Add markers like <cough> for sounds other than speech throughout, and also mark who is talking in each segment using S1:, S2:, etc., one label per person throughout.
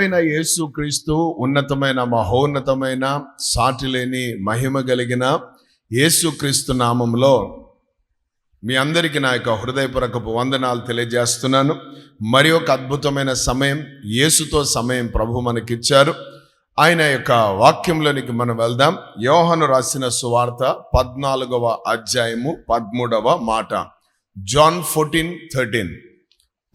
S1: అయిన యేసు క్రీస్తు ఉన్నతమైన మహోన్నతమైన సాటి లేని మహిమ కలిగిన యేసు క్రీస్తు నామంలో మీ అందరికీ నా యొక్క హృదయపూర్వకపు వందనాలు తెలియజేస్తున్నాను. మరి ఒక అద్భుతమైన సమయం యేసుతో సమయం ప్రభు మనకిచ్చారు. ఆయన యొక్క వాక్యంలోనికి మనం వెళ్దాం. యోహను రాసిన సువార్త పద్నాలుగవ అధ్యాయము పదమూడవ మాట. John fourteen thirteen.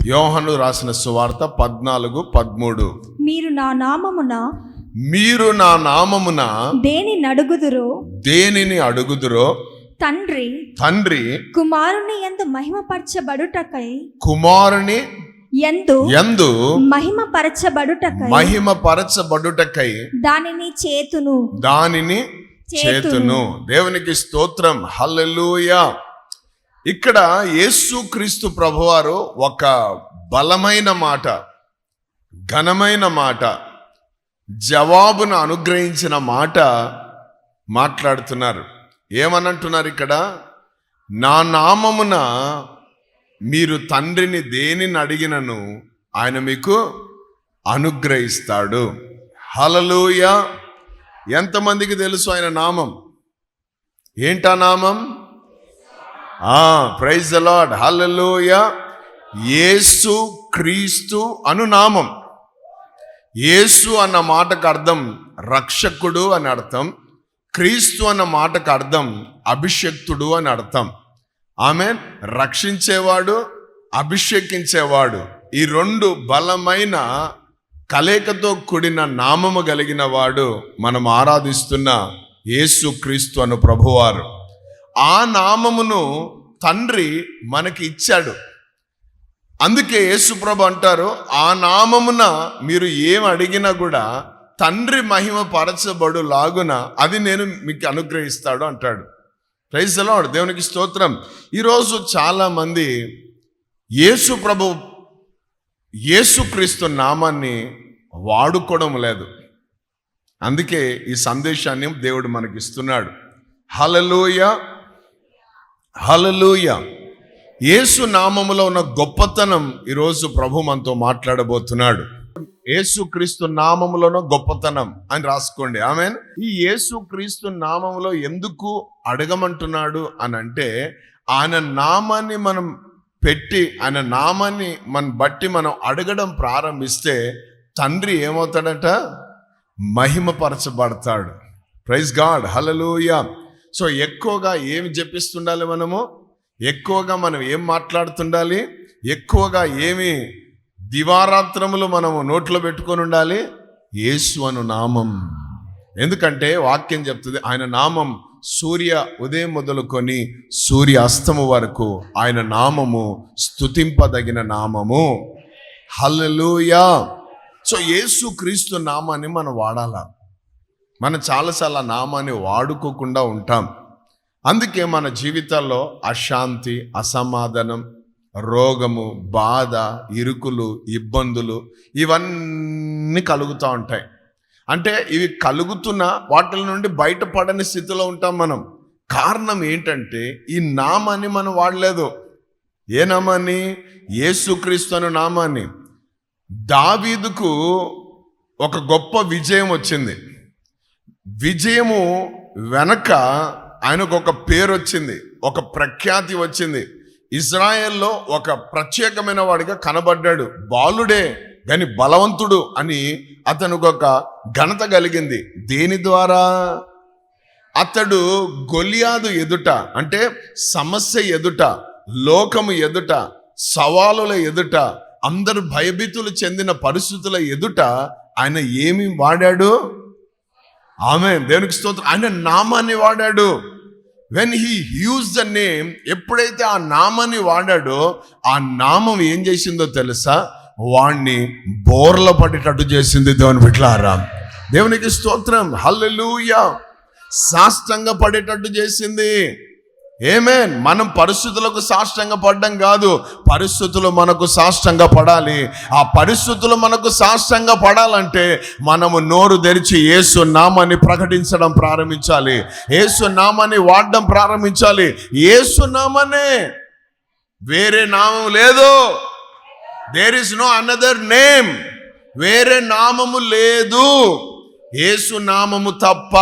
S1: యోహను రాసిన సువార్త పద్నాలుగు పదమూడు.
S2: మీరు నా నామమున
S1: మీరు నా నామమున
S2: దేని నడుగుదురో
S1: దేనిని అడుగుదురో
S2: తండ్రి
S1: తండ్రి
S2: కుమారుని ఎందు మహిమపరచబడుటకై
S1: కుమారుని
S2: ఎందు
S1: యందు
S2: మహిమపరచబడుటకై
S1: మహిమ పరచబడుటకై
S2: దానిని చేతును.
S1: దానిని చేతును. దేవునికి స్తోత్రం. హల్లెలూయా. ఇక్కడ యేసు క్రీస్తు ప్రభువారు ఒక బలమైన మాట ఘనమైన మాట జవాబును అనుగ్రహించిన మాట మాట్లాడుతున్నారు. ఏమనంటున్నారు ఇక్కడ? నా నామమున మీరు తండ్రిని దేనిని అడిగినను ఆయన మీకు అనుగ్రహిస్తాడు. హలలుయ ఎంతమందికి తెలుసు ఆయన నామం? ఏంటా నామం? ప్రైజ్ లార్డ్ హలలోయ యేసు క్రీస్తు అను నామం యేసు అన్న మాటకు అర్థం రక్షకుడు అని అర్థం క్రీస్తు అన్న మాటకు అర్థం అభిషక్తుడు అని అర్థం. ఆమె రక్షించేవాడు అభిషేకించేవాడు. ఈ రెండు బలమైన కలయికతో కూడిన నామము కలిగిన వాడు మనం ఆరాధిస్తున్న యేసు క్రీస్తు అను ప్రభువారు. ఆ నామమును తండ్రి మనకి ఇచ్చాడు. అందుకే యేసుప్రభు అంటారు ఆ నామమున మీరు ఏం అడిగినా కూడా తండ్రి మహిమ పరచబడు లాగున అది నేను మీకు అనుగ్రహిస్తాడు అంటాడు. ప్రైజ్ అలాడ్ దేవునికి స్తోత్రం. ఈరోజు చాలామంది యేసుప్రభు యేసు ప్రభు యేసుక్రీస్తు నామాన్ని వాడుకోవడం లేదు. అందుకే ఈ సందేశాన్ని దేవుడు మనకి ఇస్తున్నాడు. హలలోయ హలలుయ యేసు నామములో ఉన్న గొప్పతనం ఈరోజు ప్రభు మనతో మాట్లాడబోతున్నాడు. యేసు క్రీస్తు నామములోనో గొప్పతనం అని రాసుకోండి. ఆమె ఈ యేసు క్రీస్తు నామములో ఎందుకు అడగమంటున్నాడు అని అంటే ఆయన నామాన్ని మనం పెట్టి ఆయన నామాన్ని మనం బట్టి మనం అడగడం ప్రారంభిస్తే తండ్రి ఏమవుతాడట? మహిమపరచబడతాడు. Praise God. హలలుయా సో ఎక్కువగా ఏమి జపిస్తుండాలి మనము? ఎక్కువగా మనం ఏం మాట్లాడుతుండాలి? ఎక్కువగా ఏమి దివారాత్రములు మనము నోట్లో పెట్టుకొని ఉండాలి? యేసు అను నామం. ఎందుకంటే వాక్యం చెప్తుంది ఆయన నామం సూర్య ఉదయం మొదలుకొని సూర్య అస్తము వరకు ఆయన నామము స్తుతింపదగిన నామము. హల్లెలూయా! సో యేసు క్రీస్తు నామాన్ని మనం వాడాల? మనం చాలాసార్లు ఆ నామాన్ని వాడుకోకుండా ఉంటాం. అందుకే మన జీవితాల్లో అశాంతి అసమాధానం రోగము బాధ ఇరుకులు ఇబ్బందులు ఇవన్నీ కలుగుతూ ఉంటాయి. అంటే ఇవి కలుగుతున్న వాటి నుండి బయటపడని స్థితిలో ఉంటాం మనం. కారణం ఏంటంటే ఈ నామాన్ని మనం వాడలేదు. ఏ నామాన్ని? యేసుక్రీస్తు అనే నామాన్ని. దావీదుకు ఒక గొప్ప విజయం వచ్చింది. విజయము వెనక ఆయనకు ఒక పేరు వచ్చింది ఒక ప్రఖ్యాతి వచ్చింది. ఇజ్రాయెల్లో ఒక ప్రత్యేకమైన వాడిగా కనబడ్డాడు. బాలుడే కానీ బలవంతుడు అని అతనికి ఒక ఘనత కలిగింది. దేని ద్వారా? అతడు గొలియాదు ఎదుట అంటే సమస్య ఎదుట లోకము ఎదుట సవాలుల ఎదుట అందరు భయభీతులు చెందిన పరిస్థితుల ఎదుట ఆయన ఏమి వాడాడు? ఆమె దేవునికి స్తోత్రం. ఆయన నామాన్ని వాడాడు. When he use the name ఎప్పుడైతే ఆ నామాన్ని వాడాడో ఆ నామం ఏం చేసిందో తెలుసా? వాణ్ణి బోర్ల పడేటట్టు చేసింది దేవుని బిట్లారా దేవునికి స్తోత్రం. హల్లెలూయా సాష్టంగా పడేటట్టు చేసింది. ఏమేన్ మనం పరిస్థితులకు సాష్టంగా పడడం కాదు. పరిస్థితులు మనకు సాష్టంగా పడాలి. ఆ పరిస్థితులు మనకు సాష్టంగా పడాలంటే మనము నోరు తెరిచి యేసు నామాన్ని ప్రకటించడం ప్రారంభించాలి. ఏసు నామాన్ని వాడడం ప్రారంభించాలి. యేసు నామనే. వేరే నామం లేదు. There is no another name వేరే నామము లేదు. యేసు నామము తప్ప.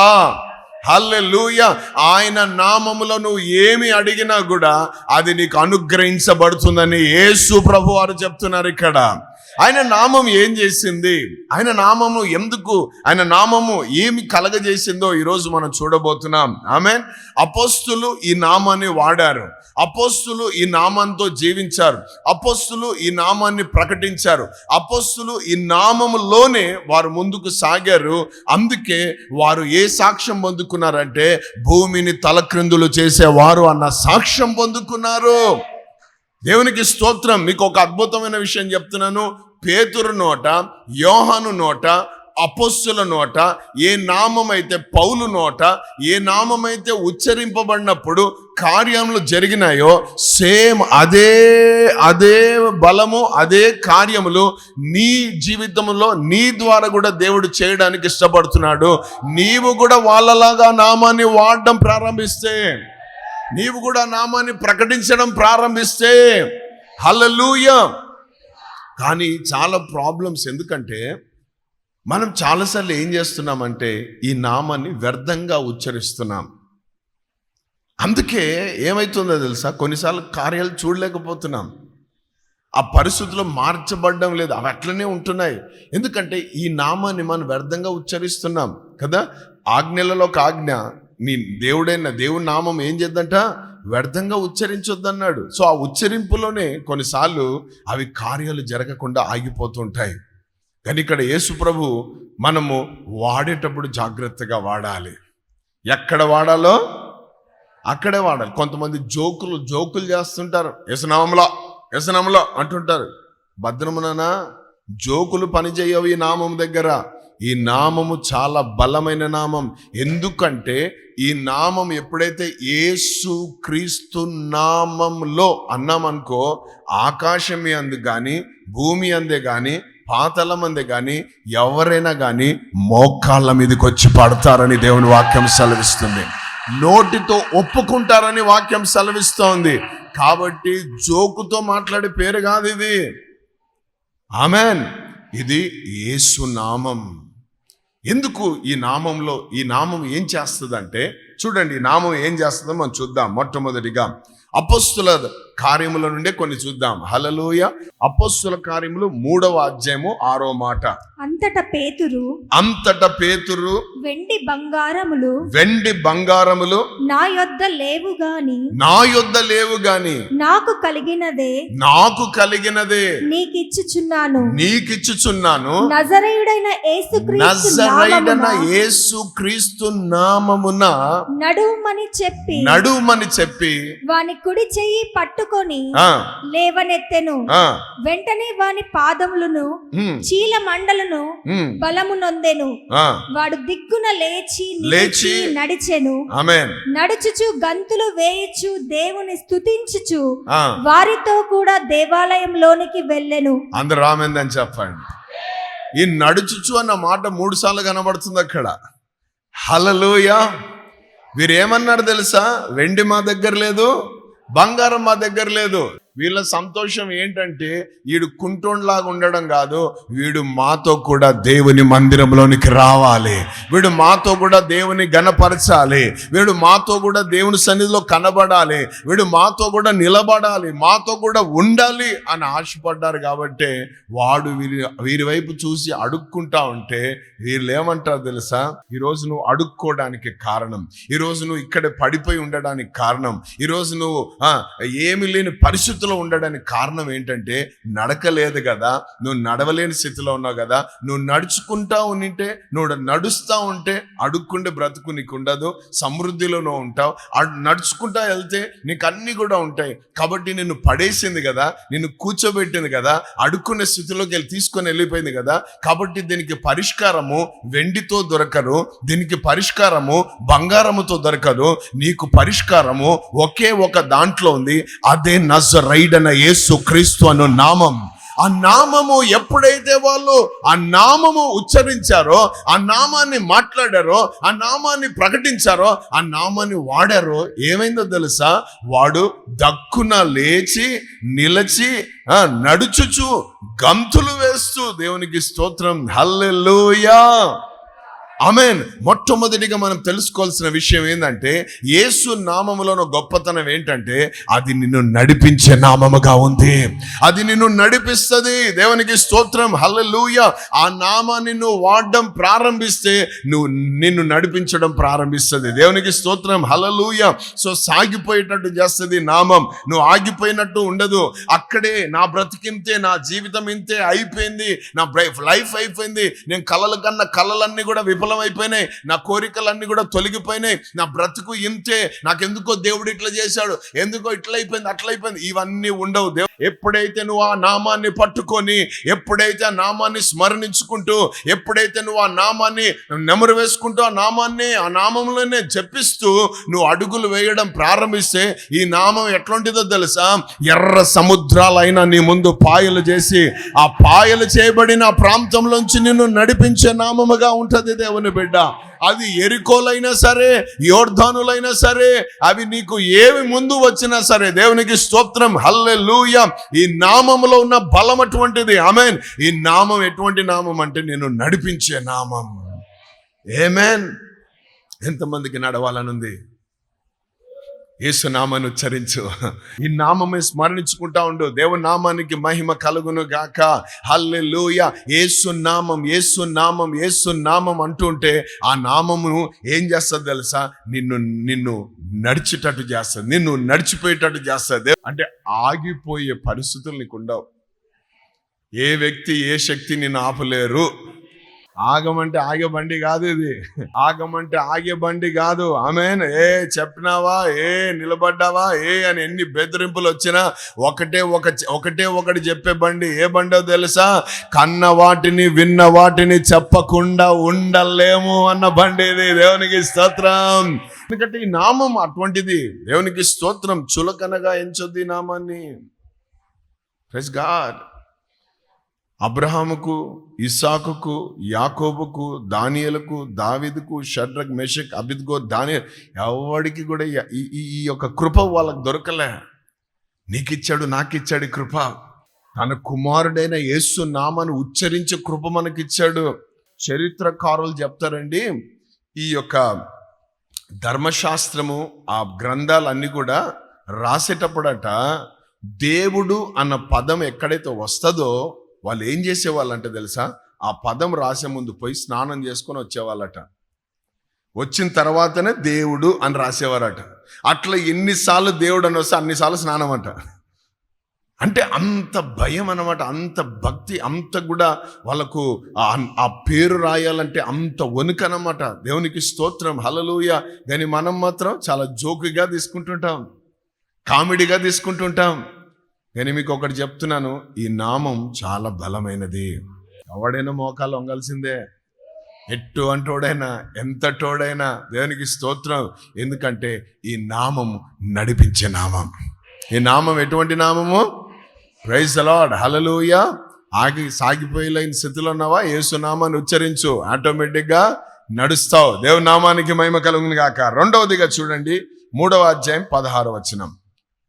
S1: హల్లెలూయ. ఆయన నామములో నువ్వు ఏమి అడిగినా కూడా అది నీకు అనుగ్రహించబడుతుందని యేసు ప్రభు వారు చెప్తున్నారు ఇక్కడ. ఆయన నామం ఏం చేసింది? ఆయన నామము ఎందుకు? ఆయన నామము ఏమి కలగజేసిందో ఈరోజు మనం చూడబోతున్నాం. ఆమె అపోస్తులు ఈ నామాన్ని వాడారు. అపోస్తులు ఈ నామంతో జీవించారు. అపోస్తులు ఈ నామాన్ని ప్రకటించారు. అపోస్తులు ఈ నామములోనే వారు ముందుకు సాగారు. అందుకే వారు ఏ సాక్ష్యం పొందుకున్నారంటే భూమిని తలక్రిందులు చేసేవారు అన్న సాక్ష్యం పొందుకున్నారు. దేవునికి స్తోత్రం. మీకు ఒక అద్భుతమైన విషయం చెప్తున్నాను. పేతురు నోట యోహాను నోట అపస్సుల నోట ఏ నామమైతే పౌలు నోట ఏ నామమైతే ఉచ్చరింపబడినప్పుడు కార్యములు జరిగినాయో సేమ్ అదే అదే బలము అదే కార్యములు నీ జీవితంలో నీ ద్వారా కూడా దేవుడు చేయడానికి ఇష్టపడుతున్నాడు. నీవు కూడా వాళ్ళలాగా నామాన్ని వాడడం ప్రారంభిస్తే నీవు కూడా నామాన్ని ప్రకటించడం ప్రారంభిస్తే హల్లెలూయ. కానీ చాలా ప్రాబ్లమ్స్ ఎందుకంటే మనం చాలాసార్లు ఏం చేస్తున్నామంటే ఈ నామాన్ని వ్యర్థంగా ఉచ్చరిస్తున్నాం. అందుకే ఏమవుతుందో తెలుసా? కొన్నిసార్లు కార్యాలు చూడలేకపోతున్నాం. ఆ పరిస్థితులు మార్చబడడం లేదు. అవి అట్లనే ఉంటున్నాయి. ఎందుకంటే ఈ నామాన్ని మనం వ్యర్థంగా ఉచ్చరిస్తున్నాం కదా? ఆజ్ఞలలో ఒక ఆజ్ఞ. నీ దేవుడైన దేవుడి నామం ఏం చేద్దంట? వ్యర్థంగా ఉచ్చరించొద్దన్నాడు. సో ఆ ఉచ్చరింపులోనే కొన్నిసార్లు అవి కార్యాలు జరగకుండా ఆగిపోతుంటాయి కానీ ఇక్కడ యేసుప్రభు మనము వాడేటప్పుడు జాగ్రత్తగా వాడాలి. ఎక్కడ వాడాలో? అక్కడే వాడాలి. కొంతమంది జోకులు జోకులు చేస్తుంటారు. యసనామంలో యసనామంలో అంటుంటారు. భద్రముననా? జోకులు పనిచేయవు ఈ నామం దగ్గర. ఈ నామము చాలా బలమైన నామం. ఎందుకంటే ఈ నామం ఎప్పుడైతే ఏసు క్రీస్తు నామంలో అన్నామనుకో ఆకాశం అందు కానీ భూమి అందే కానీ పాతలం అందే కానీ ఎవరైనా కానీ మోకాళ్ళ మీదకి వచ్చి పడతారని దేవుని వాక్యం సెలవిస్తుంది. నోటితో ఒప్పుకుంటారని వాక్యం సెలవిస్తోంది. కాబట్టి జోకుతో మాట్లాడే పేరు కాదు ఇది. ఆమెన్. ఇది యేసు నామం. ఎందుకు ఈ నామంలో ఈ నామం ఏం చేస్తుందంటే చూడండి ఈ నామం ఏం చేస్తుందో మనం చూద్దాం మొట్టమొదటిగా. అపస్తుల కార్యముల నుండే కొన్ని చూద్దాం. హలలోయ అపస్సుల కార్యములు మూడవ అధ్యాయము ఆరో మాట.
S2: అంతట పేతురు
S1: అంతట పేతురు
S2: వెండి బంగారములు
S1: వెండి బంగారములు
S2: నా యొద్ద లేవు గాని
S1: నా యొద్ద లేవు గాని
S2: నాకు కలిగినదే.
S1: నాకు కలిగినదే.
S2: నీకిచ్చుచున్నాను.
S1: నీకిచ్చుచున్నాను.
S2: నజరేయుడైన
S1: నజరైడన
S2: నామమున
S1: యేసు క్రీస్తు నామమున
S2: నడుమని చెప్పి
S1: నడుమని చెప్పి
S2: వాని కుడి చెయ్యి పట్టుకొని లేవనెత్తెను. వెంటనే వాని పాదములను చీల మండలను బలము నొందెను. వాడు దిగ్గున లేచి
S1: లేచి
S2: నడిచెను. నడుచుచు గంతులు వేయుచు దేవుని స్తుతించుచు
S1: ఆ.
S2: వారితో కూడా దేవాలయంలోనికి వెళ్ళెను.
S1: అందరు రామైందని చెప్పండి. ఈ నడుచుచు అన్న మాట మూడు సార్లు కనబడుతుంది అక్కడ. హలలోయ వీరేమన్నారు తెలుసా? వెండి మా దగ్గర లేదు బంగారం మా దగ్గర లేదు. వీళ్ళ సంతోషం ఏంటంటే వీడు కుంటోండ్లాగా ఉండడం కాదు వీడు మాతో కూడా దేవుని మందిరంలోనికి రావాలి. వీడు మాతో కూడా దేవుని గణపరచాలి. వీడు మాతో కూడా దేవుని సన్నిధిలో కనబడాలి. వీడు మాతో కూడా నిలబడాలి. మాతో కూడా ఉండాలి అని ఆశపడ్డారు కాబట్టి వాడు వీరి వీరి వైపు చూసి అడుక్కుంటా ఉంటే వీళ్ళు ఏమంటారు తెలుసా? ఈరోజు నువ్వు అడుక్కోవడానికి కారణం. ఈరోజు నువ్వు ఇక్కడ పడిపోయి ఉండడానికి కారణం. ఈరోజు నువ్వు ఏమి లేని పరిస్థితి స్థితిలో ఉండడానికి కారణం ఏంటంటే నడకలేదు కదా నువ్వు నడవలేని స్థితిలో ఉన్నావు కదా నువ్వు నడుచుకుంటా ఉంటే నువ్వు నడుస్తూ ఉంటే అడుక్కుండే బ్రతుకు నీకు ఉండదు సమృద్ధిలో నువ్వు ఉంటావు. అడ్- నడుచుకుంటా వెళ్తే నీకు అన్నీ కూడా ఉంటాయి. కాబట్టి నిన్ను పడేసింది కదా నిన్ను కూర్చోబెట్టింది కదా అడుక్కునే స్థితిలోకి వెళ్ళి తీసుకొని వెళ్ళిపోయింది కదా. కాబట్టి దీనికి పరిష్కారము వెండితో దొరకదు దీనికి పరిష్కారము బంగారముతో దొరకదు. నీకు పరిష్కారము ఒకే ఒక దాంట్లో ఉంది అదే నజ రైడన యేసు క్రీస్తు అను నామం. ఆ నామము ఎప్పుడైతే వాళ్ళు ఆ నామము ఉచ్చరించారో ఆ నామాన్ని మాట్లాడారో ఆ నామాన్ని ప్రకటించారో ఆ నామాన్ని వాడారో ఏమైందో తెలుసా? వాడు దక్కున లేచి నిలచి ఆ, నడుచుచు గంతులు వేస్తూ దేవునికి స్తోత్రం. హల్లెలూయా! ఆమెన్. మొట్టమొదటిగా మనం తెలుసుకోవాల్సిన విషయం ఏంటంటే యేసు నామములోని గొప్పతనం ఏంటంటే అది నిన్ను నడిపించే నామముగా ఉంది. అది నిన్ను నడిపిస్తుంది. దేవునికి స్తోత్రం. హల్లెలూయ. ఆ నామాన్ని నువ్వు వాడడం ప్రారంభిస్తే నువ్వు నిన్ను నడిపించడం ప్రారంభిస్తుంది. దేవునికి స్తోత్రం. హల్లెలూయ. సో సాగిపోయేటట్టు చేస్తుంది నామం. నువ్వు ఆగిపోయినట్టు ఉండదు. అక్కడే నా బ్రతికింతే నా జీవితం ఇంతే అయిపోయింది. నా లైఫ్ అయిపోయింది. నేను కలల కన్నా కలలన్నీ కూడా విఫలం అయిపోయినాయి నా కోరికలన్నీ కూడా తొలగిపోయినాయి. నా బ్రతుకు ఇంతే. నాకెందుకో దేవుడు ఇట్లా చేశాడు. ఎందుకో ఇట్లా అయిపోయింది అట్లా అయిపోయింది ఇవన్నీ ఉండవు. దేవు ఎప్పుడైతే నువ్వు ఆ నామాన్ని పట్టుకొని ఎప్పుడైతే ఆ నామాన్ని స్మరణించుకుంటూ ఎప్పుడైతే నువ్వు ఆ నామాన్ని నెమరు వేసుకుంటూ ఆ నామాన్ని ఆ నామంలోనే జపిస్తూ నువ్వు అడుగులు వేయడం ప్రారంభిస్తే ఈ నామం ఎట్లాంటిదో తెలుసా? ఎర్ర సముద్రాలైనా నీ ముందు పాయలు చేసి ఆ పాయలు చేయబడిన ప్రాంతంలోంచి నిన్ను నడిపించే నామముగా ఉంటుంది దేవుని బిడ్డ. అది ఎరుకోలైనా సరే యోర్ధానులైనా సరే అవి నీకు ఏవి ముందు వచ్చినా సరే దేవునికి స్తోత్రం హల్లే ఈ నామంలో ఉన్న బలం అటువంటిది ఆమెన్. ఈ నామం ఎటువంటి నామం అంటే నేను నడిపించే నామం. ఏమేన్? ఎంతమందికి నడవాలనుంది? యేసు నామాన్ని ఉచ్చరించు. ఈ నామమే స్మరణించుకుంటా ఉండు. దేవుని నామానికి మహిమ కలుగును గాక. హల్లెలూయ. యేసు నామం యేసు నామం యేసు నామం అంటుంటే ఆ నామమును ఏం చేస్తుంది తెలుసా? నిన్ను నిన్ను నడిచేటట్టు చేస్తుంది. నిన్ను నడిచిపోయేటట్టు చేస్తుంది. అంటే ఆగిపోయే పరిస్థితులు నీకు ఉండవు. ఏ వ్యక్తి ఏ శక్తి నిన్ను ఆపలేరు. ఆగమంటే ఆగే బండి కాదు ఇది. ఆగమంటే ఆగే బండి కాదు. ఆమెన్. ఏ చెప్పినావా? ఏ నిలబడ్డావా? ఏ అని ఎన్ని బెదిరింపులు వచ్చినా ఒకటే ఒక ఒకటే ఒకటి చెప్పే బండి. ఏ బండో తెలుసా? కన్న వాటిని విన్న వాటిని చెప్పకుండా ఉండలేము అన్న బండి ఇది. దేవునికి స్తోత్రం. ఎందుకంటే ఈ నామం అటువంటిది దేవునికి స్తోత్రం చులకనగా ఎంచొద్ది నామాన్ని. ప్రెస్ గాడ్ అబ్రహాముకు ఇసాకుకు యాకోబుకు దానియలకు దావిదుకు షడ్రక్ మెషక్ అబిద్గో దాని ఎవడికి కూడా ఈ- ఈ ఈ- యొక్క కృప వాళ్ళకి దొరకలే. నీకిచ్చాడు నాకిచ్చాడు కృప. తన కుమారుడైన యేసు నామను ఉచ్చరించే కృప మనకిచ్చాడు. చరిత్రకారులు చెప్తారండి ఈ యొక్క ధర్మశాస్త్రము ఆ గ్రంథాలన్నీ కూడా రాసేటప్పుడట దేవుడు అన్న పదం ఎక్కడైతే వస్తుందో వాళ్ళు ఏం చేసేవాళ్ళంటే తెలుసా? ఆ పదం రాసే ముందు పోయి స్నానం చేసుకొని వచ్చేవాళ్ళట. వచ్చిన తర్వాతనే దేవుడు అని రాసేవారట. అట్లా ఎన్నిసార్లు దేవుడు అని వస్తే అన్నిసార్లు స్నానం అంట అంటే అంత భయం అనమాట అంత భక్తి అంత కూడా వాళ్ళకు ఆ- ఆ పేరు రాయాలంటే అంత వణుకనమాట. దేవునికి స్తోత్రం హలలుయ కానీ మనం మాత్రం చాలా జోకుగా తీసుకుంటుంటాం కామెడీగా తీసుకుంటుంటాం. నేను మీకు ఒకటి చెప్తున్నాను ఈ నామం చాలా బలమైనది. ఎవడైనా మోకాలు వంగాల్సిందే. ఎట్టు అంటోడైనా ఎంత టోడైనా దేవునికి స్తోత్రం. ఎందుకంటే ఈ నామం నడిపించే నామం. ఈ నామం ఎటువంటి నామము? ప్రైజ్ అలాడ్ హలలుయ ఆగి సాగిపోయిన స్థితిలో ఉన్నావా? యేసు నామాన్ని ఉచ్చరించు. ఆటోమేటిక్గా నడుస్తావు. దేవుని నామానికి మహిమ కలుగును గాక రెండవదిగా చూడండి. మూడవ అధ్యాయం పదహారు వచనం.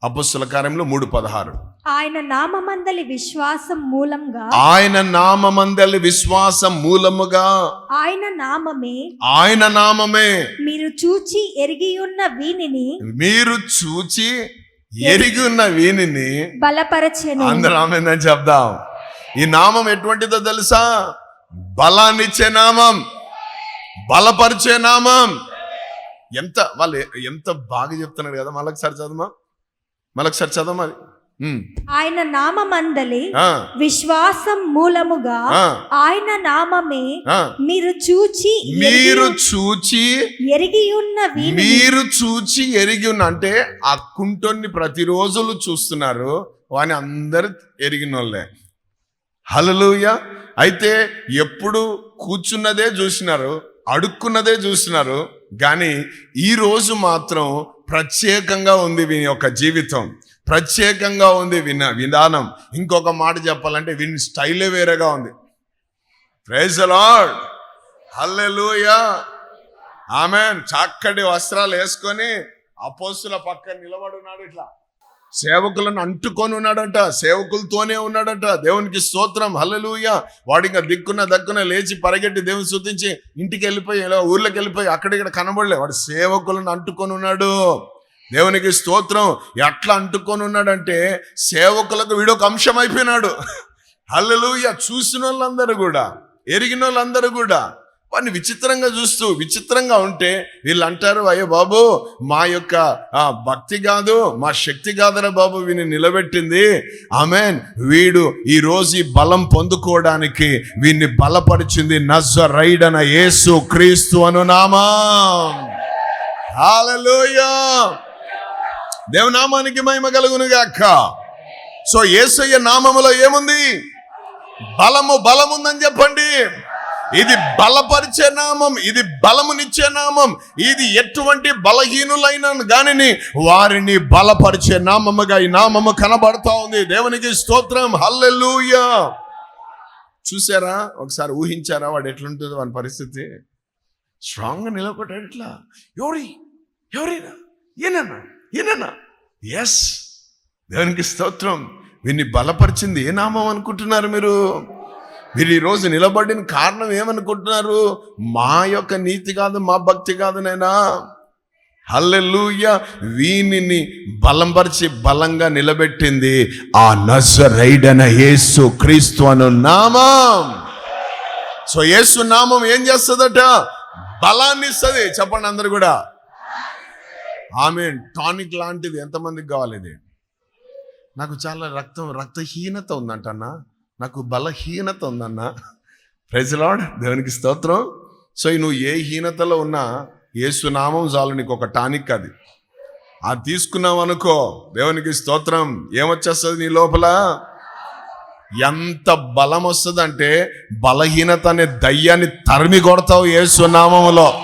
S1: అపుస్తుల కార్యంలో మూడు పదహారు.
S2: ఆయన నామమందలి విశ్వాసం మూలంగా
S1: ఆయన నామమందలి విశ్వాసం మూలముగా
S2: ఆయన నామమే
S1: ఆయన నామమే
S2: మీరు చూచి ఎరిగి ఉన్న వీనిని
S1: మీరు చూచి ఎరిగి ఉన్న వీనిని
S2: బలపరచెను.
S1: అందరూ ఆమెందని చెప్దాం. ఈ నామం ఎటువంటిదో తెలుసా? బలాన్నిచ్చే నామం బలపరిచే నామం. ఎంత వాళ్ళు ఎంత బాగా చెప్తున్నారు కదా మళ్ళొకసారి చదవమా అది? ఉమ్.
S2: ఆయన నామమందలి
S1: ఆ,
S2: విశ్వాసం మూలముగా ఆయన నామమే. మీరు చూచి
S1: మీరు చూచి
S2: ఎరిగి ఉన్న
S1: మీరు చూచి ఎరిగి ఉన్న అంటే ఆ కుంటోన్ని ప్రతిరోజులు చూస్తున్నారు. వాని అందరు ఎరిగిన వాళ్ళే హలలుయ అయితే ఎప్పుడు కూర్చున్నదే చూసినారు అడుక్కున్నదే చూసినారు. కానీ ఈ రోజు మాత్రం ప్రత్యేకంగా ఉంది వీని యొక్క జీవితం. ప్రత్యేకంగా ఉంది విన విధానం. ఇంకొక మాట చెప్పాలంటే విని స్టైలే వేరేగా ఉంది. ప్రైజ్ లార్డ్ హల్లెలూయా ఆమె చక్కటి వస్త్రాలు వేసుకొని అపోస్తుల పక్కన నిలబడున్నాడు ఇట్లా. సేవకులను అంటుకొని ఉన్నాడంట సేవకులతోనే ఉన్నాడంట. దేవునికి స్తోత్రం హల్లలుయ. వాడు ఇంకా దిక్కున దక్కున లేచి పరిగెట్టి దేవుని శుద్ధించి ఇంటికి వెళ్ళిపోయి ఇలా ఊర్లోకి వెళ్ళిపోయి అక్కడిక్కడ కనబడలే. వాడు సేవకులను అంటుకొని ఉన్నాడు. దేవునికి స్తోత్రం ఎట్లా అంటుకొని ఉన్నాడంటే సేవకులకు వీడొక అంశం అయిపోయినాడు. హల్లలుయ చూసిన వాళ్ళందరూ కూడా ఎరిగిన వాళ్ళందరూ కూడా. వాడిని విచిత్రంగా చూస్తూ విచిత్రంగా ఉంటే వీళ్ళు అంటారు అయ్యో బాబు మా యొక్క భక్తి కాదు మా శక్తి కాదరా బాబు వీని నిలబెట్టింది. ఆమెన్. వీడు ఈ రోజు ఈ బలం పొందుకోవడానికి వీన్ని బలపరిచింది నజ రైడన యేసు క్రీస్తు అను నామా హల్లెలూయా మహిమ కలుగును గాక. సో ఏసయ్య నామములో ఏముంది? బలము బలముందని చెప్పండి. ఇది బలపరిచే నామం ఇది బలమునిచ్చే నామం ఇది ఎటువంటి బలహీనులైన గానిని వారిని బలపరిచే నామముగా ఈ నామము కనబడతా ఉంది. దేవునికి స్తోత్రం. హల్లెలూయా. చూసారా? ఒకసారి ఊహించారా వాడు ఎట్లుంటుంది వాని పరిస్థితి? స్ట్రాంగ్గా నిలబడ్డాడు ఇట్లా ఎవరి ఎవరైనా? ఏనన్నా ఏనన్నా ఎస్ దేవునికి స్తోత్రం. వీన్ని బలపరిచింది ఏ నామం అనుకుంటున్నారు మీరు? మీరు ఈరోజు నిలబడిన కారణం ఏమనుకుంటున్నారు? మా యొక్క నీతి కాదు మా భక్తి కాదు నైనా హల్లెలూయ. వీనిని బలంపరిచి బలంగా నిలబెట్టింది ఆ నజరైడన యేసు క్రీస్తు అను నామం. సో యేసు నామం ఏం చేస్తుందట? బలాన్ని ఇస్తుంది. చెప్పండి అందరు కూడా. ఆమె టానిక్ లాంటిది ఎంతమందికి కావాలి ఇది? నాకు చాలా రక్తం రక్తహీనత ఉందంట అన్నా నాకు బలహీనత ఉందన్న. ప్రజలాడ్ దేవునికి స్తోత్రం. సో నువ్వు ఏ హీనతలో ఉన్నా ఏసునామం చాలు నీకు ఒక టానిక్ అది. అది తీసుకున్నావు అనుకో దేవునికి స్తోత్రం. ఏమొచ్చేస్తుంది నీ లోపల? ఎంత బలం వస్తుంది అంటే బలహీనత అనే దయ్యాన్ని తరిమి కొడతావు ఏసునామములో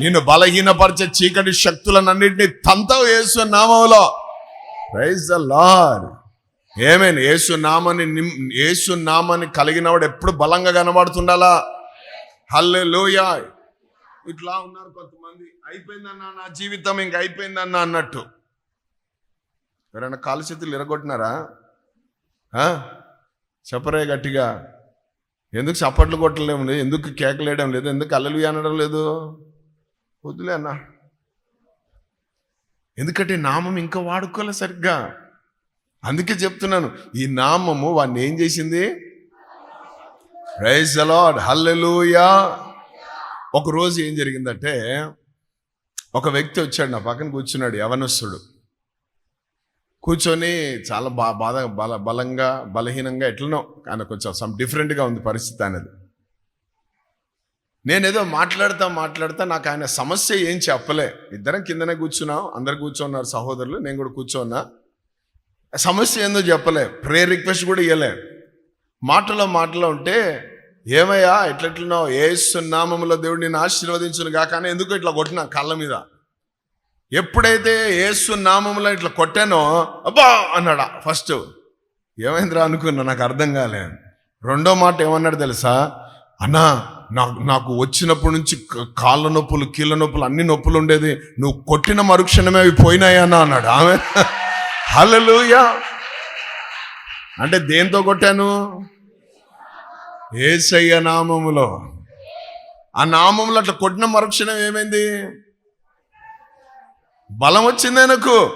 S1: నేను బలహీనపరిచే చీకటి శక్తులన్నింటినీ తంతావు యేసు నామంలో ప్రైజ్ ద లార్డ్ ఏమేన్ ఏసు నామని నిమ్- యేసు నామని కలిగినవాడు ఎప్పుడు బలంగా కనబడుతుండాలా హల్లే ఇట్లా ఉన్నారు కొంతమంది. అయిపోయిందన్నా నా జీవితం ఇంక అయిపోయిందన్నా అన్నట్టు. ఎవరైనా కాలు చేతులు ఇరగొట్టినారా చెప్పరే గట్టిగా. ఎందుకు చప్పట్లు కొట్టలేం లేదు? ఎందుకు కేకలేయడం లేదు? ఎందుకు అల్లలు అనడం లేదు? వద్దులే అన్న. ఎందుకంటే నామం ఇంకా వాడుకోలే సరిగ్గా. అందుకే చెప్తున్నాను ఈ నామము వాడిని ఏం చేసింది? రైజ్ అలాడ్ హల్లెలూయా ఒక రోజు ఏం జరిగిందంటే ఒక వ్యక్తి వచ్చాడు నా పక్కన కూర్చున్నాడు యవనస్తుడు. కూర్చొని చాలా బా బాధ బల బలంగా బలహీనంగా ఎట్లనో ఆయన కొంచెం సమ్ డిఫరెంట్గా ఉంది పరిస్థితి అనేది. నేనేదో మాట్లాడతా మాట్లాడతా నాకు ఆయన సమస్య ఏం చెప్పలే. ఇద్దరం కిందనే కూర్చున్నాం అందరు కూర్చున్నారు సహోదరులు నేను కూడా కూర్చోన్నా. సమస్య ఏందో చెప్పలే. ప్రేయర్ రిక్వెస్ట్ కూడా ఇవ్వలే మాటలో మాటలో ఉంటే ఏమయ్యా ఎట్లెట్లున్నావు? ఏసునామములో దేవుడు నేను ఆశీర్వదించును గా కానీ ఎందుకు ఇట్లా కొట్టినా కళ్ళ మీద? ఎప్పుడైతే ఏసు నామంలో ఇట్లా కొట్టానో అబ్బా అన్నాడా ఫస్ట్ ఏమైందిరా అనుకున్నా నాకు అర్థం కాలే. రెండో మాట ఏమన్నాడు తెలుసా? అన్నా నాకు నాకు వచ్చినప్పటి నుంచి కాళ్ళ నొప్పులు కీళ్ళ నొప్పులు అన్ని నొప్పులు ఉండేది. నువ్వు కొట్టిన మరుక్షణమే అవి పోయినాయన్నా అన్నాడు. ఆమె. హలలుయా అంటే దేంతో కొట్టాను? ఏసయ్య నామములో. ఆ నామంలో అట్లా కొట్టిన మరుక్షణం ఏమైంది? బలం వచ్చింది ఆయనకు.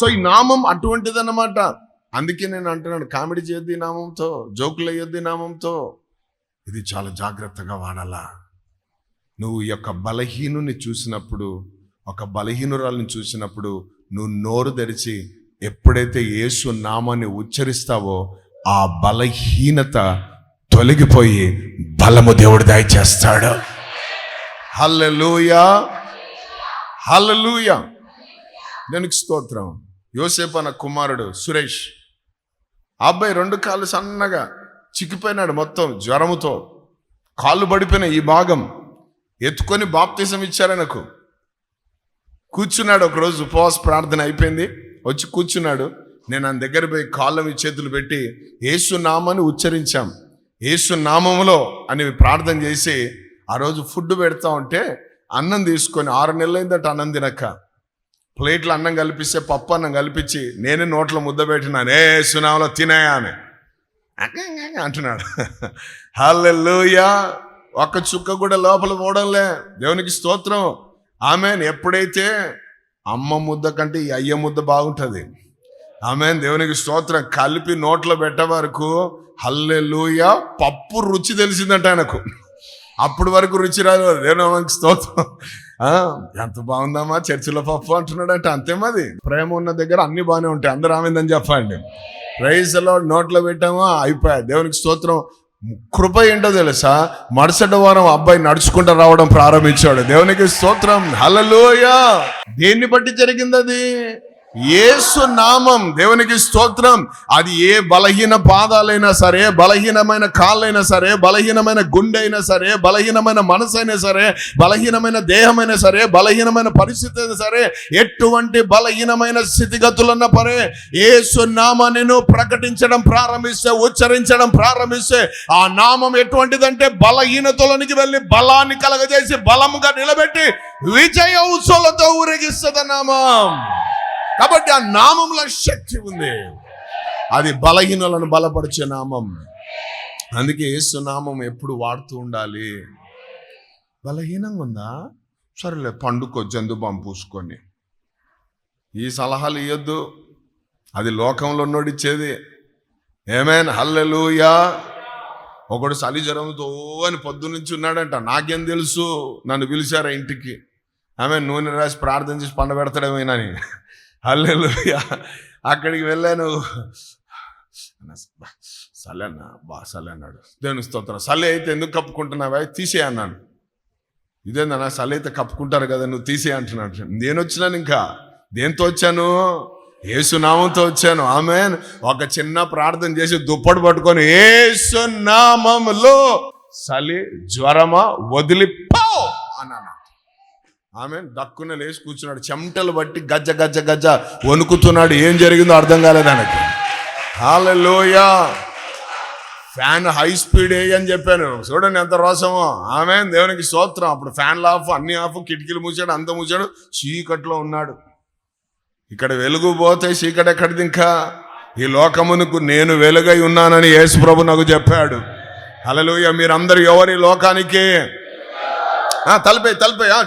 S1: సో ఈ నామం అటువంటిది అన్నమాట అందుకే నేను అంటున్నాను కామెడీ చేయొద్ది నామంతో జోకులు వేయొద్దు నామంతో. ఇది చాలా జాగ్రత్తగా వాడాలా. నువ్వు ఈ యొక్క బలహీనుని చూసినప్పుడు ఒక బలహీనురాలను చూసినప్పుడు నువ్వు నోరు తెరిచి ఎప్పుడైతే యేసు నామాన్ని ఉచ్చరిస్తావో ఆ బలహీనత తొలగిపోయి బలము దేవుడు దయచేస్తాడు. హల్లెలూయా. హల్లెలూయా. దానికి స్తోత్రం? యోసేపు అన్న కుమారుడు సురేష్. ఆ అబ్బాయి రెండు కాళ్ళు సన్నగా చిక్కిపోయినాడు మొత్తం జ్వరముతో. కాళ్ళు పడిపోయిన ఈ భాగం. ఎత్తుకొని బాప్తీసం ఇచ్చారు ఆయనకు. కూర్చున్నాడు ఒకరోజు ఉపవాస ప్రార్థన అయిపోయింది. వచ్చి కూర్చున్నాడు. నేను ఆయన దగ్గర పోయి కాళ్ళవి చేతులు పెట్టి ఏసునామని ఉచ్చరించాం. ఏసునామంలో అని ప్రార్థన చేసి ఆ రోజు ఫుడ్ పెడతా ఉంటే అన్నం తీసుకొని ఆరు నెలలైందట అన్నం తినక్క ప్లేట్లో అన్నం కల్పిస్తే పప్పు అన్నం కల్పించి నేనే నోట్లో ముద్ద పెట్టినాను ఏ సునామలో తినాయా అని. అంటున్నాడు. <laughs> హల్లెలూయా! ఒక్క చుక్క కూడా లోపల పోవడంలే. దేవునికి స్తోత్రం. ఆమె ఎప్పుడైతే అమ్మ ముద్ద కంటే ఈ అయ్య ముద్ద బాగుంటుంది. ఆమె దేవునికి స్తోత్రం. కలిపి నోట్లో పెట్టే వరకు హల్లెలూయా. పప్పు రుచి తెలిసిందంట ఆయనకు. అప్పుడు వరకు రుచి రాదు. దేవునికి స్తోత్రం. ఆ, ఎంత బాగుందమ్మా. చర్చిలో పప్పు అంటున్నాడంటే. అంతే మాది ప్రేమ ఉన్న దగ్గర అన్ని బాగానే ఉంటాయి. అందరూ ఆమెందని చెప్పండి. ప్రైజ్లో నోట్లో పెట్టామా? అయిపోయా దేవునికి స్తోత్రం. కృప ఏంటో తెలుసా? మరుసటి వారం అబ్బాయి నడుచుకుంటూ రావడం ప్రారంభించాడు. దేవునికి స్తోత్రం. హలలోయ దేన్ని బట్టి జరిగింది అది యేసు నామం దేవునికి స్తోత్రం. అది ఏ బలహీన పాదాలైనా సరే బలహీనమైన కాళ్ళైనా సరే బలహీనమైన గుండె అయినా సరే బలహీనమైన మనసు అయినా సరే బలహీనమైన దేహమైనా సరే బలహీనమైన పరిస్థితి అయినా సరే ఎటువంటి బలహీనమైన స్థితిగతులున్న పరే యేసు నామాన్ని ప్రకటించడం ప్రారంభిస్తే ఉచ్చరించడం ప్రారంభిస్తే ఆ నామం ఎటువంటిదంటే బలహీనతలోనికి వెళ్ళి బలాన్ని కలగజేసి బలముగా నిలబెట్టి విజయ ఉత్సవాలతో ఊరేగిస్తుంది నామం. కాబట్టి ఆ నామంలో శక్తి ఉంది. అది బలహీనలను బలపరిచే నామం. అందుకే యేసు నామం ఎప్పుడు వాడుతూ ఉండాలి. బలహీనంగా ఉందా? సరేలే పండుకో జందుబాం పూసుకొని. ఈ సలహాలు ఇవ్వద్దు అది లోకంలో ఉన్నోడిచ్చేది ఏమేన్ హల్లెలూయా ఒకడు చలి జ్వరంతో అని పొద్దునుంచి ఉన్నాడంట. నాకేం తెలుసు? నన్ను పిలిచారా ఇంటికి? ఆమె నూనె రాసి ప్రార్థన చేసి పండ అని హల్లెలూయా. అక్కడికి వెళ్ళాను. సలే అన్న బా సలే అన్నాడు. దేవుని స్తోత్రం. సలే అయితే ఎందుకు కప్పుకుంటున్నావా? తీసే అన్నాను. ఇదేందన్నా సలే అయితే కప్పుకుంటారు కదా నువ్వు తీసే అంటున్నాడు. నేను వచ్చినాను ఇంకా. దేంతో వచ్చాను? ఏసునామంతో వచ్చాను. ఆమె ఒక చిన్న ప్రార్థన చేసి దుప్పటి పట్టుకొని ఏసునామంలో చలి జ్వరమా వదిలిపో అన్నాను. ఆమె దక్కున లేచి కూర్చున్నాడు. చెమటలు బట్టి గజ్జ గజ్జ గజ్జ వణుకుతున్నాడు. ఏం జరిగిందో అర్థం కాలేదు ఆయనకి. హాలలోయ. ఫ్యాన్ హై స్పీడ్ ఏ అని చెప్పాను. చూడండి ఎంత రోసమో ఆమె దేవునికి స్తోత్రం. అప్పుడు ఫ్యాన్లు ఆఫ్ అన్ని ఆఫ్ కిటికీలు మూసాడు అంత మూసాడు చీకట్లో ఉన్నాడు. ఇక్కడ వెలుగు పోతే చీకటి ఎక్కడిది ఇంకా? ఈ లోకమునకు నేను వెలుగై ఉన్నానని యేసు ప్రభు నాకు చెప్పాడు. హల్లెలూయా మీరందరూ ఎవరి లోకానికి? తలపై తలపై ఆ,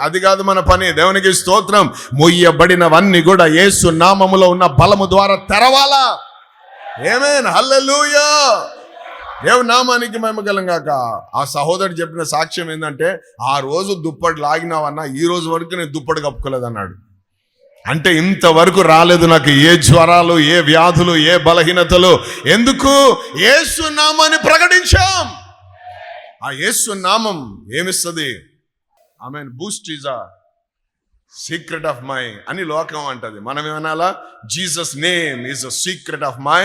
S1: అది కాదు మన పని. దేవునికి స్తోత్రం. మొయ్యబడినవన్నీ కూడా యేసు నామములో ఉన్న బలము ద్వారా తెరవాలా? ఏమేన్ హల్లెలూయా దేవు నామానికి మేమగలంగాక ఆ సహోదరుడు చెప్పిన సాక్ష్యం ఏంటంటే ఆ రోజు దుప్పటి లాగినావన్నా ఈ రోజు వరకు నేను దుప్పటి కప్పుకోలేదు అన్నాడు అంటే ఇంతవరకు రాలేదు నాకు ఏ జ్వరాలు ఏ వ్యాధులు ఏ బలహీనతలు. ఎందుకు? యేసు నామాన్ని ప్రకటించాం. ఆ యేసు నామం ఏమిస్తుంది? I boost is a secret of my అని లోకం అంటది. మనం ఏమనాలా Jesus name is a secret of my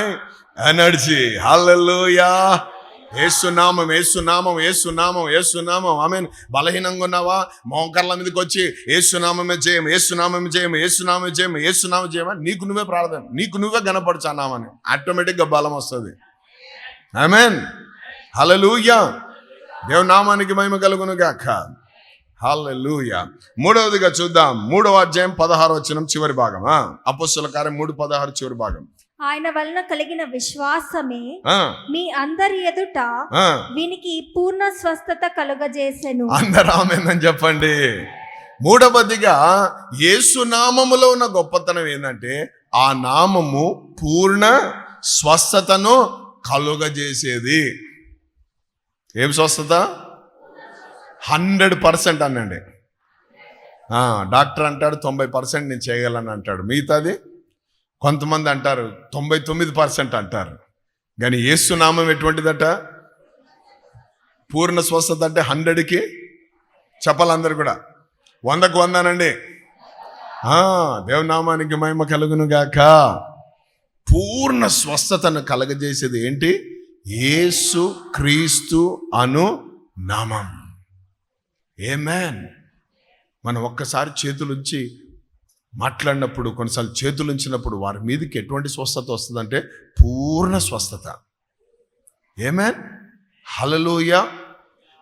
S1: energy hallelujah ఏసునామం ఏసునామం ఏసునామం ఏసునామం ఆమె బలహీనంగా ఉన్నావా? మోకర్ల మీదకి వచ్చి ఏసునామమే జయం ఏసునామమే జయం ఏసునామే జయం ఏసునామ జయం నీకు నువ్వే ప్రార్థన నీకు నువ్వే గనపరచు ఆటోమేటిక్గా బలం వస్తుంది. ఆమెన్ హల్లెలూయా దేవు నామానికి మహిమ కలుగును గాక. హల్లెలూయా. మూడవదిగా చూద్దాం. మూడవ అధ్యాయం పదహారు వచనం చివరి భాగం. అపస్సుల కార్యం మూడు పదహారు చివరి భాగం.
S2: ఆయన వలన కలిగిన విశ్వాసమే మీ అందరి ఎదుట. వీనికి పూర్ణ స్వస్థత కలుగజేసెను.
S1: అందరూ ఆమెందని చెప్పండి. మూడవదిగా యేసు నామములో ఉన్న గొప్పతనం ఏంటంటే ఆ నామము పూర్ణ స్వస్థతను కలుగజేసేది. ఏం స్వస్థత? హండ్రెడ్ పర్సెంట్ అనండి డాక్టర్ అంటాడు తొంభై పర్సెంట్ నేను చేయగలను అంటాడు. మిగతాది? కొంతమంది అంటారు తొంభై తొమ్మిది పర్సెంట్ అంటారు. కానీ ఏసు నామం ఎటువంటిదట? పూర్ణ స్వస్థత అంటే హండ్రెడ్కి చెప్పాలందరూ కూడా. వందకు వందానండి. దేవనామానికి మహిమ కలుగును గాక. పూర్ణ స్వస్థతను కలగజేసేది ఏంటి? యేసు క్రీస్తు అను నామం. ఏ మ్యాన్ మనం ఒక్కసారి చేతులుంచి మాట్లాడినప్పుడు కొన్నిసార్లు చేతులు ఉంచినప్పుడు వారి మీదకి ఎటువంటి స్వస్థత వస్తుందంటే పూర్ణ స్వస్థత. ఏమేన్ హలలోయ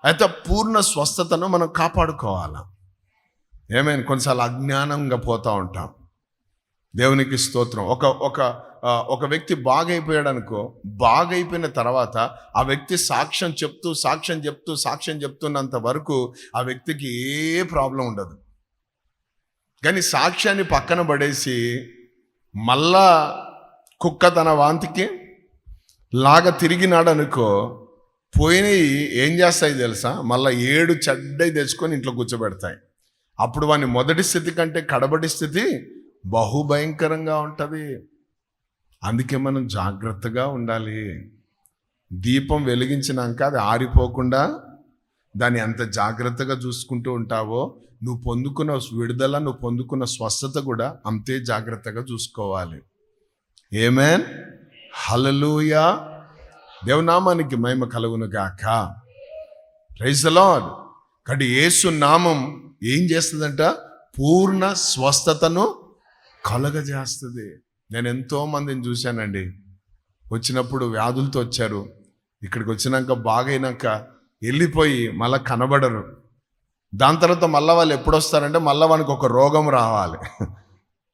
S1: అయితే పూర్ణ స్వస్థతను మనం కాపాడుకోవాలా? ఏమైనా కొన్నిసార్లు అజ్ఞానంగా పోతూ ఉంటాం. దేవునికి స్తోత్రం. ఒక ఒక ఒక వ్యక్తి బాగైపోయాడు అనుకో బాగైపోయిన తర్వాత ఆ వ్యక్తి సాక్ష్యం చెప్తూ సాక్ష్యం చెప్తూ సాక్ష్యం చెప్తున్నంత వరకు ఆ వ్యక్తికి ఏ ప్రాబ్లం ఉండదు. కానీ సాక్ష్యాన్ని పక్కన పడేసి మళ్ళా కుక్క తన వాంతికి లాగా తిరిగినాడనుకో పోయినవి ఏం చేస్తాయి తెలుసా? మళ్ళీ ఏడు చెడ్డయి తెచ్చుకొని ఇంట్లో కూర్చోబెడతాయి. అప్పుడు వాని మొదటి స్థితి కంటే కడబడి స్థితి బహుభయంకరంగా ఉంటుంది. అందుకే మనం జాగ్రత్తగా ఉండాలి. దీపం వెలిగించినాక అది ఆరిపోకుండా దాన్ని ఎంత జాగ్రత్తగా చూసుకుంటూ ఉంటావో నువ్వు పొందుకున్న విడుదల నువ్వు పొందుకున్న స్వస్థత కూడా అంతే జాగ్రత్తగా చూసుకోవాలి. ఏమేన్ హలలుయా దేవనామానికి మహిమ కలుగును గాక. ప్రైజ్ లార్డ్ కాబట్టి యేసు నామం ఏం చేస్తుందంట? పూర్ణ స్వస్థతను కలగజేస్తుంది. నేను ఎంతో మందిని చూశానండి. వచ్చినప్పుడు వ్యాధులతో వచ్చారు. ఇక్కడికి వచ్చినాక బాగైనాక వెళ్ళిపోయి మళ్ళీ కనబడరు. దాని తర్వాత మళ్ళీ వాళ్ళు ఎప్పుడు వస్తారంటే మళ్ళీ వానికి ఒక రోగం రావాలి.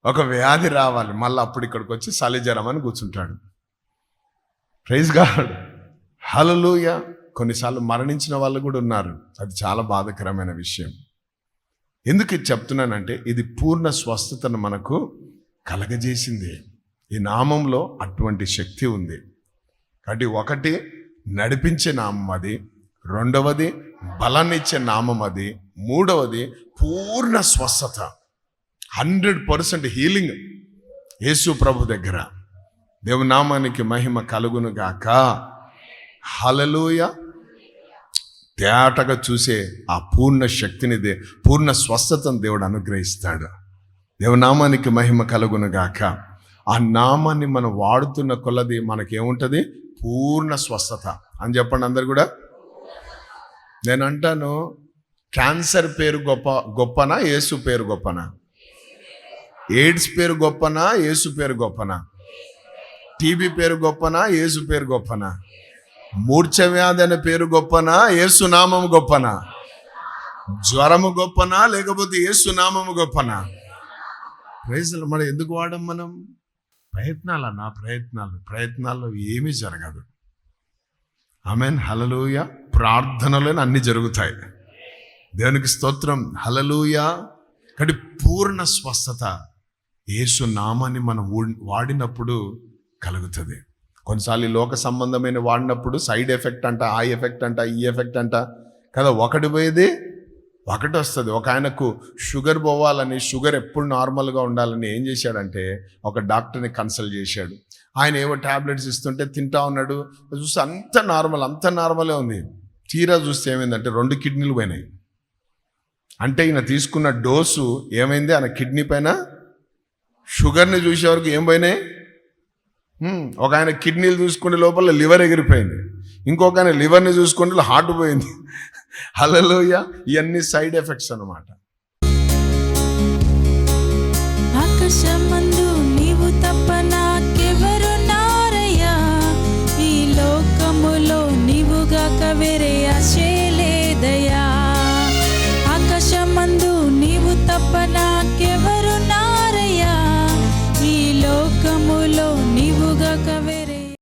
S1: ఒక వ్యాధి రావాలి. మళ్ళీ అప్పుడు ఇక్కడికి వచ్చి సలిజరం అని కూర్చుంటాడు. ప్రైజ్ గాడ్ హలలుయ కొన్నిసార్లు మరణించిన వాళ్ళు కూడా ఉన్నారు. అది చాలా బాధకరమైన విషయం. ఎందుకు ఇది చెప్తున్నానంటే ఇది పూర్ణ స్వస్థతను మనకు కలగజేసింది. ఈ నామంలో అటువంటి శక్తి ఉంది. కాబట్టి ఒకటి నడిపించే నామం అది రెండవది బలాన్నిచ్చే నామం అది మూడవది పూర్ణ స్వస్థత. హండ్రెడ్ పర్సెంట్ హీలింగ్ యేసు ప్రభు దగ్గర. దేవునామానికి మహిమ కలుగును గాక. హలలుయ తేటగా చూసే ఆ పూర్ణ శక్తిని దే పూర్ణ స్వస్థతను దేవుడు అనుగ్రహిస్తాడు. దేవనామానికి మహిమ కలుగునుగాక ఆ నామాన్ని మనం వాడుతున్న కొలది మనకేముంటుంది? పూర్ణ స్వస్థత. అని చెప్పండి అందరు కూడా. నేను అంటాను క్యాన్సర్ పేరు గొప్ప గొప్పనా? యేసు పేరు గొప్పనా? ఎయిడ్స్ పేరు గొప్పనా? యేసు పేరు గొప్పనా? టీబీ పేరు గొప్పనా? యేసు పేరు గొప్పనా? మూర్ఛ వ్యాధి అనే పేరు గొప్పనా? యేసు నామం గొప్పనా? జ్వరము గొప్పనా? లేకపోతే యేసు నామము గొప్పనా? ప్రయోజనాలు మనం ఎందుకు వాడం మనం? ప్రయత్నాలు అన్న ప్రయత్నాలు ప్రయత్నాల్లో ఏమీ జరగదు. ఆమెన్. హలలుయ ప్రార్థనలోనే అన్ని జరుగుతాయి. దేవునికి స్తోత్రం. హలలుయ కాబట్టి పూర్ణ స్వస్థత యేసు నామాన్ని మనం వాడినప్పుడు కలుగుతుంది. కొన్నిసార్లు లోక సంబంధమైన వాడినప్పుడు సైడ్ ఎఫెక్ట్ అంట ఆ ఎఫెక్ట్ అంట ఈ ఎఫెక్ట్ అంట. కదా ఒకటి పోయేది ఒకటి వస్తుంది. ఒక ఆయనకు షుగర్ పోవాలని షుగర్ ఎప్పుడు నార్మల్గా ఉండాలని ఏం చేశాడంటే ఒక డాక్టర్ని కన్సల్ట్ చేశాడు. ఆయన ఏవో టాబ్లెట్స్ ఇస్తుంటే తింటా ఉన్నాడు. చూస్తే అంత నార్మల్ అంత నార్మలే ఉంది. తీరా చూస్తే ఏమైందంటే రెండు కిడ్నీలు పోయినాయి. అంటే ఈయన తీసుకున్న డోసు ఏమైంది? ఆయన కిడ్నీ పైన షుగర్ని చూసే వరకు ఏం పోయినాయి? ఒక ఆయన కిడ్నీలు చూసుకునే లోపల లివర్ ఎగిరిపోయింది. ఇంకొక ఆయన లివర్ని చూసుకుంటే హార్ట్ పోయింది. హలలోయ ఇవన్నీ సైడ్ ఎఫెక్ట్స్ అన్నమాట.